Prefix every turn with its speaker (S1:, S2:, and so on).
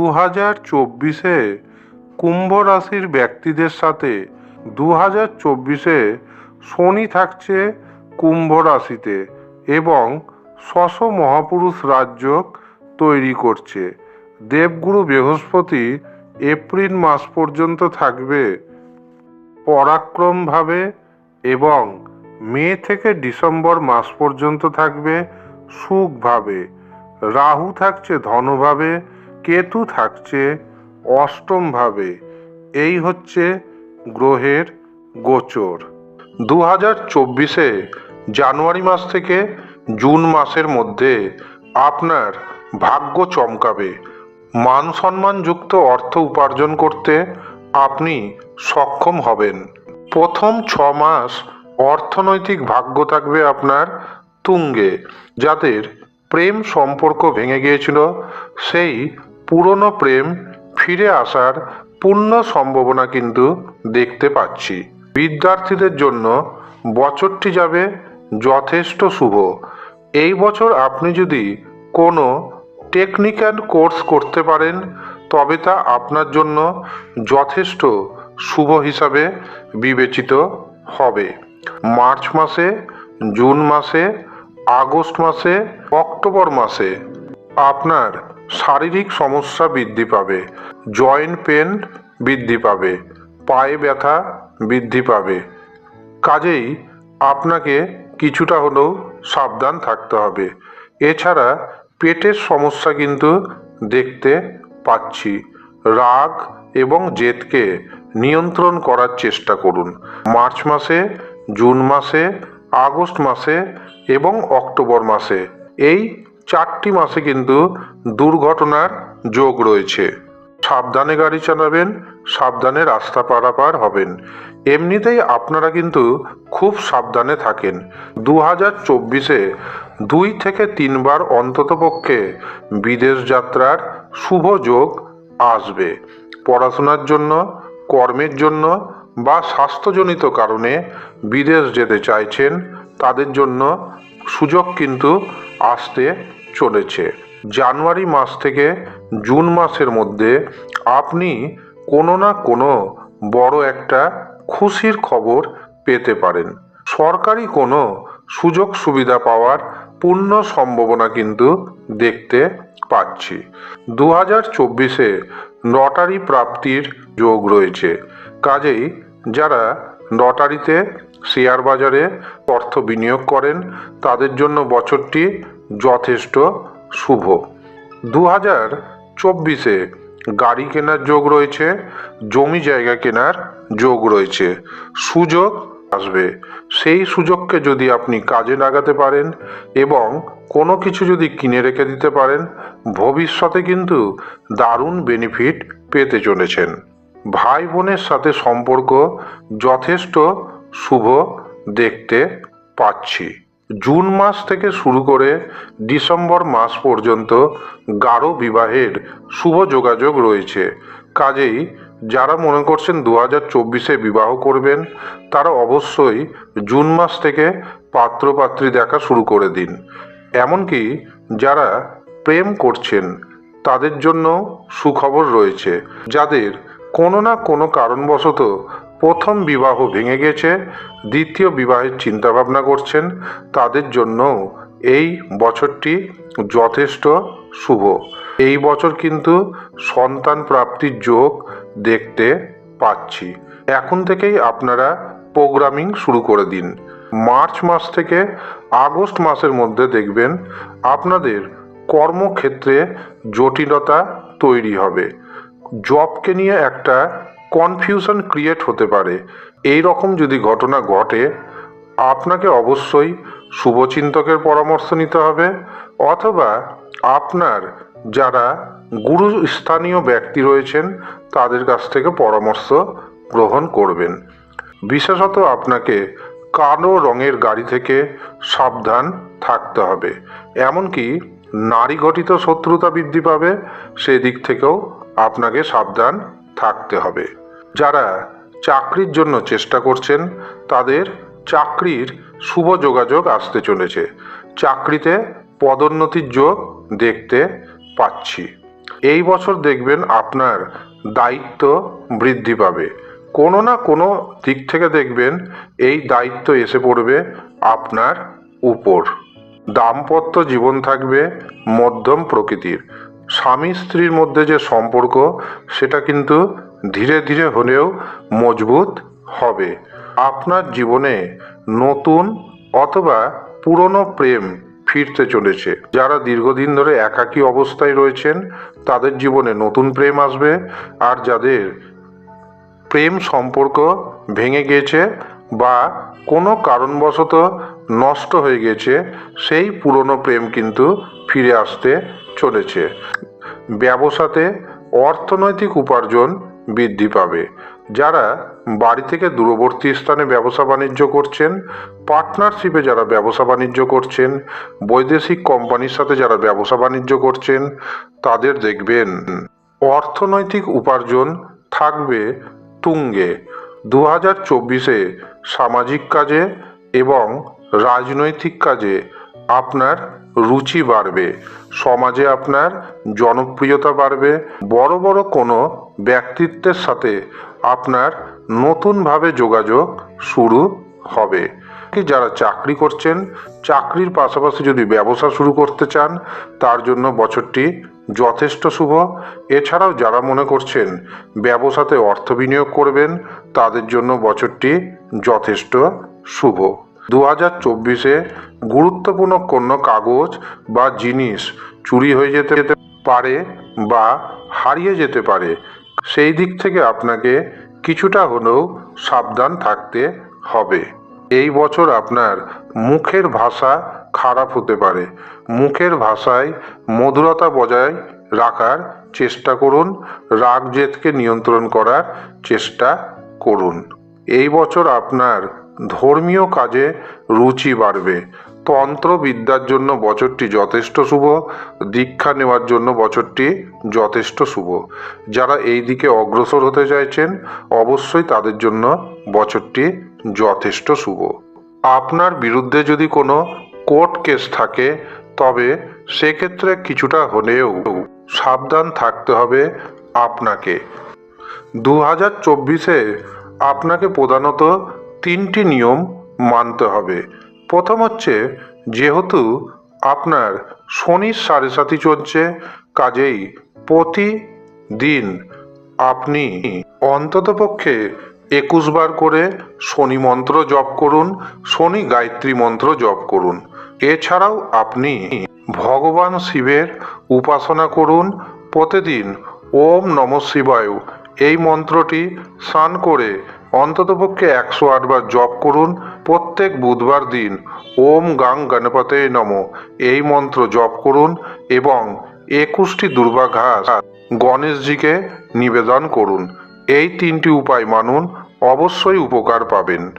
S1: দু হাজার চব্বিশে কুম্ভ রাশির ব্যক্তিদের সাথে দু হাজার চব্বিশে শনি থাকছে কুম্ভ রাশিতে এবং শশ মহাপুরুষ রাজযোগ তৈরি করছে। দেবগুরু বৃহস্পতি এপ্রিল মাস পর্যন্ত থাকবে পরাক্রমভাবে এবং মে থেকে ডিসেম্বর মাস পর্যন্ত থাকবে সুখভাবে। রাহু থাকছে ধনভাবে কেতু থাকছে অষ্টমভাবে। এই হচ্ছে গ্রহের গোচর। দু হাজার চব্বিশে জানুয়ারি মাস থেকে জুন মাসের মধ্যে আপনার ভাগ্য চমকাবে। মান সম্মানযুক্ত অর্থ উপার্জন করতে আপনি সক্ষম হবেন। প্রথম ছ মাস অর্থনৈতিক ভাগ্য থাকবে আপনার তুঙ্গে, যাদের প্রেম সম্পর্ক ভেঙে গিয়েছিল, সেই পুরনো প্রেম ফিরে আসার পূর্ণ সম্ভাবনা কিন্তু দেখতে পাচ্ছি। বিদ্যার্থীদের জন্য বছরটি যাবে যথেষ্ট শুভ। এই বছর আপনি যদি কোনো টেকনিক্যাল কোর্স করতে পারেন, তবে তা আপনার জন্য যথেষ্ট শুভ হিসাবে বিবেচিত হবে। মার্চ মাসে, জুন মাসে, আগস্ট মাসে, অক্টোবর মাসে। আপনার শারীরিক সমস্যা বৃদ্ধি পাবে, জয়েন্ট পেন বৃদ্ধি পাবে, পায়ে ব্যথা বৃদ্ধি পাবে। কাজেই আপনাকে কিছুটা হলেও সাবধান থাকতে হবে। এছাড়া পেটের সমস্যা কিন্তু দেখতে পাচ্ছি। রাগ এবং জেদকে নিয়ন্ত্রণ করার চেষ্টা করুন। মার্চ মাসে, জুন মাসে, আগস্ট মাসে এবং অক্টোবর মাসে। এই চারটি মাসে কিন্তু দুর্ঘটনার যোগ রয়েছে। সাবধানে গাড়ি চালাবেন, সাবধানে রাস্তা পারাপার হবেন। এমনিতেই আপনারা কিন্তু খুব সাবধানে থাকেন। দু হাজার চব্বিশে দুই থেকে তিনবার অন্ততপক্ষে বিদেশ যাত্রার শুভ যোগ আসবে। পড়াশোনার জন্য, কর্মের জন্য বা স্বাস্থ্যজনিত কারণে বিদেশ যেতে চাইছেন, তাদের জন্য সুযোগ কিন্তু আসতে চলেছে। জানুয়ারি মাস থেকে জুন মাসের মধ্যে আপনি কোনো না কোনো বড় একটা খুশির খবর পেতে পারেন। সরকারি কোনো সুযোগ সুবিধা পাওয়ার পূর্ণ সম্ভাবনা কিন্তু দেখতে পাচ্ছি। দু হাজার চব্বিশে লটারি প্রাপ্তির যোগ রয়েছে। কাজেই যারা লটারিতে শেয়ার বাজারে অর্থ বিনিয়োগ করেন, তাদের জন্য বছরটি যথেষ্ট শুভ। দু হাজার চব্বিশে গাড়ি কেনার যোগ রয়েছে, জমি জায়গা কেনার যোগ রয়েছে। সুযোগ আসবে। সেই সুযোগকে যদি আপনি কাজে লাগাতে পারেন এবং কোনো কিছু যদি কিনে রেখে দিতে পারেন, ভবিষ্যতে কিন্তু দারুণ বেনিফিট পেতে চলেছেন। ভাই বোনের সাথে সম্পর্ক যথেষ্ট শুভ দেখতে পাচ্ছি। জুন মাস থেকে শুরু করে ডিসেম্বর মাস পর্যন্ত গাঢ় বিবাহের শুভ যোগাযোগ রয়েছে। কাজেই যারা মনে করছেন দু হাজার চব্বিশে বিবাহ করবেন, তারা অবশ্যই জুন মাস থেকে পাত্রপাত্রী দেখা শুরু করে দিন। এমনকি যারা প্রেম করছেন, তাদের জন্য সুখবর রয়েছে, যাদের কোনো না কোনো কারণবশত প্রথম বিবাহ ভেঙে গেছে, দ্বিতীয় বিবাহের চিন্তাভাবনা করছেন। তাদের জন্য এই বছরটি যথেষ্ট শুভ। এই বছর কিন্তু সন্তান প্রাপ্তির যোগ দেখতে পাচ্ছি। এখন থেকেই আপনারা প্রোগ্রামিং শুরু করে দিন। মার্চ মাস থেকে আগস্ট মাসের মধ্যে দেখবেন আপনাদের কর্মক্ষেত্রে জটিলতা তৈরি হবে। জবকে নিয়ে একটা কনফিউশন ক্রিয়েট হতে পারে। এই রকম যদি ঘটনা ঘটে, আপনাকে অবশ্যই শুভচিন্তকের পরামর্শ নিতে হবে, অথবা আপনার যারা গুরু স্থানীয় ব্যক্তি রয়েছেন, তাদের কাছ থেকে পরামর্শ গ্রহণ করবেন। বিশেষত আপনাকে কালো রঙের গাড়ি থেকে সাবধান থাকতে হবে। এমনকি নারী ঘটিত শত্রুতা বৃদ্ধি পাবে, সেদিক থেকেও আপনাকে সাবধান থাকতে হবে। যারা চাকরির জন্য চেষ্টা করছেন, তাদের চাকরির শুভ যোগাযোগ আসতে চলেছে। চাকরিতে পদোন্নতির যোগ দেখতে পাচ্ছি। এই বছর দেখবেন আপনার দায়িত্ব বৃদ্ধি পাবে। কোনো না কোনো দিক থেকে দেখবেন এই দায়িত্ব এসে পড়বে আপনার উপর। দাম্পত্য জীবন থাকবে মধ্যম প্রকৃতির। স্বামী স্ত্রীর মধ্যে যে সম্পর্ক, সেটা কিন্তু ধীরে ধীরে হলেও মজবুত হবে। আপনার জীবনে নতুন অথবা পুরনো প্রেম ফিরতে চলেছে। যারা দীর্ঘদিন ধরে একাকী অবস্থায় রয়েছেন, তাদের জীবনে নতুন প্রেম আসবে আর যাদের প্রেম সম্পর্ক ভেঙে গিয়েছে বা কোনো কারণবশত নষ্ট হয়ে গেছে, সেই পুরনো প্রেম কিন্তু ফিরে আসতে চলেছে। ব্যবসাতে অর্থনৈতিক উপার্জন বৃদ্ধি পাবে। যারা বাড়ি থেকে দূরবর্তী স্থানে ব্যবসা বাণিজ্য করছেন পার্টনারশিপে যারা ব্যবসা বাণিজ্য করছেন, বৈদেশিক কোম্পানির সাথে যারা ব্যবসা বাণিজ্য করছেন, তাদের দেখবেন অর্থনৈতিক উপার্জন থাকবে তুঙ্গে। দু হাজার চব্বিশে সামাজিক কাজে এবং রাজনৈতিক কাজে আপনার রুচি বাড়বে, সমাজে আপনার জনপ্রিয়তা বাড়বে। বড় বড় কোনো ব্যক্তিত্বের সাথে আপনার নতুনভাবে যোগাযোগ শুরু হবে। কি যারা চাকরি করছেন, চাকরির পাশাপাশি যদি ব্যবসা শুরু করতে চান, তার জন্য বছরটি যথেষ্ট শুভ। এছাড়াও যারা মনে করছেন ব্যবসাতে অর্থ বিনিয়োগ করবেন, তাদের জন্য বছরটি যথেষ্ট শুভ। দু হাজার চব্বিশে গুরুত্বপূর্ণ কোনো কাগজ বা জিনিস চুরি হয়ে যেতে যেতে পারে বা হারিয়ে যেতে পারে। সেই দিক থেকে আপনাকে কিছুটা হলেও সাবধান থাকতে হবে। এই বছর আপনার মুখের ভাষা খারাপ হতে পারে। মুখের ভাষায় মধুরতা বজায় রাখার চেষ্টা করুন রাগ জেদকে নিয়ন্ত্রণ করার চেষ্টা করুন। এই বছর আপনার ধর্মীয় কাজে রুচি বাড়বে। তন্ত্রবিদ্যার জন্য বছরটি যথেষ্ট শুভ, দীক্ষা নেওয়ার জন্য বছরটি যথেষ্ট শুভ। যারা এই দিকে অগ্রসর হতে চাইছেন, অবশ্যই তাদের জন্য বছরটি যথেষ্ট শুভ। আপনার বিরুদ্ধে যদি কোনো কোর্ট কেস থাকে, তবে সেক্ষেত্রে কিছুটা হলেও সাবধান থাকতে হবে আপনাকে। দু হাজার চব্বিশে আপনাকে প্রধানত তিনটি নিয়ম মানতে হবে। প্রথম হচ্ছে, যেহেতু আপনার শনির সাড়ে সাথী চলছে, কাজেই প্রতিদিন আপনি অন্ততপক্ষে একুশ বার করে শনি মন্ত্র জপ করুন, শনি গায়ত্রী মন্ত্র জপ করুন। এছাড়াও আপনি ভগবান শিবের উপাসনা করুন, প্রতিদিন ওম নম শিবায়। এই মন্ত্রটি স্নান করে অন্ততপক্ষে একশো আটবার জপ করুন প্রত্যেক বুধবার দিন। ওম গাং গণপতে নম। এই মন্ত্র জপ করুন এবং একুশটি দুর্বা গণেশজিকে নিবেদন করুন। এই তিনটি উপায় মানুন, অবশ্যই উপকার পাবেন।